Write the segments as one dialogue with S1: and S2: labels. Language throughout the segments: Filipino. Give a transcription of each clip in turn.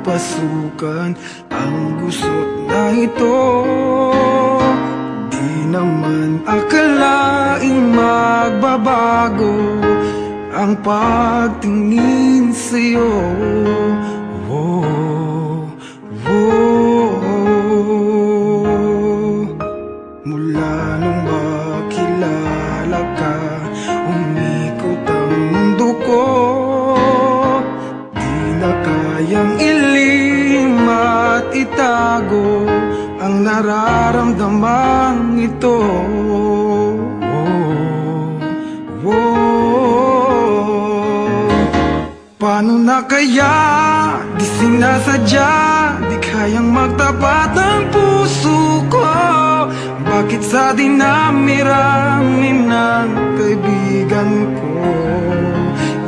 S1: pasukan ang gusot na ito Di naman akalaing magbabago ang pagtingin sa'yo oh, oh, oh. Mula nung kayang ilim at itago Ang nararamdaman ito. Oh, oh. Paano na kaya di sinasadya Di kayang magtapat ang puso ko? Bakit sa dinamirami ng kaibigan ko?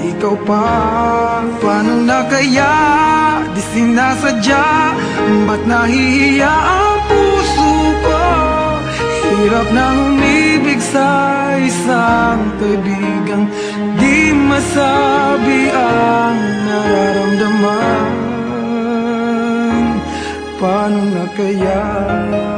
S1: Ikaw pa, paano na kaya Di sinasadya Ba't nahihiya ang puso ko Hirap na umibig sa isang kaibigan Di masabi ang nararamdaman Paano na kaya?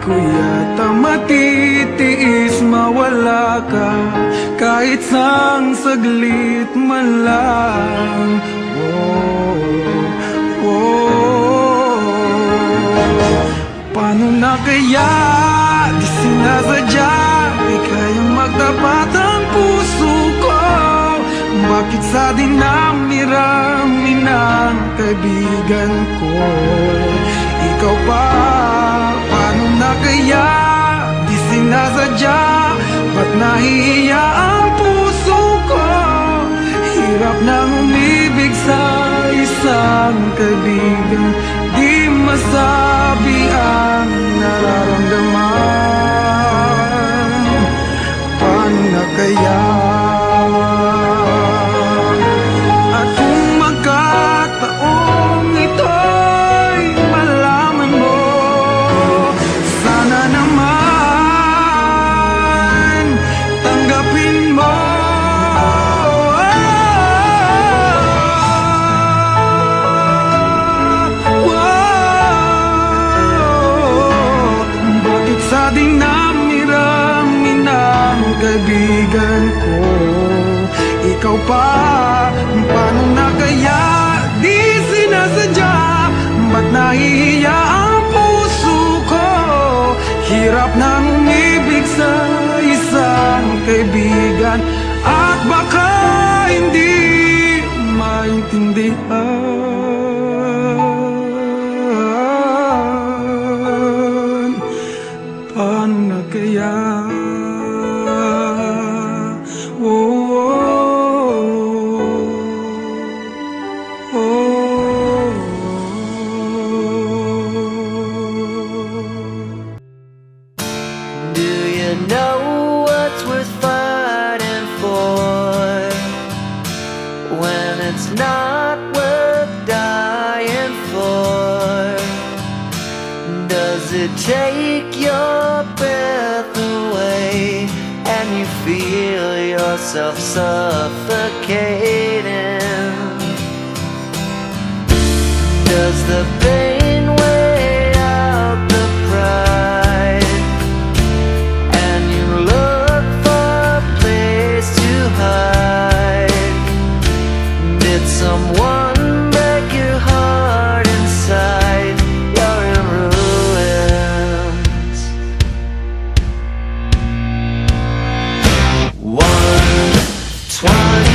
S1: Ko yata matitiis mawala ka. Kahit sang saglit man lang. Oh, oh. Paano na kaya di sinasadya? Di kayang magtapat ang puso ko. Bakit sa dinamirami ng kaibigan ko? Ikaw pa, kaya Di sinasadya Ba't nahihiya ang puso ko Hirap nang umibig sa isang kaibigan Di masabi ang nararamdaman Paano na kaya? Kaibigan ko. Ikaw pa, paano na kaya di sinasadya? Ba't nahihiya ang puso ko? Hirap nang umibig sa isang kaibigan. At baka hindi maintindihan
S2: it's not worth dying for? Does it take your breath away and you feel yourself suffocating? Does the pain swine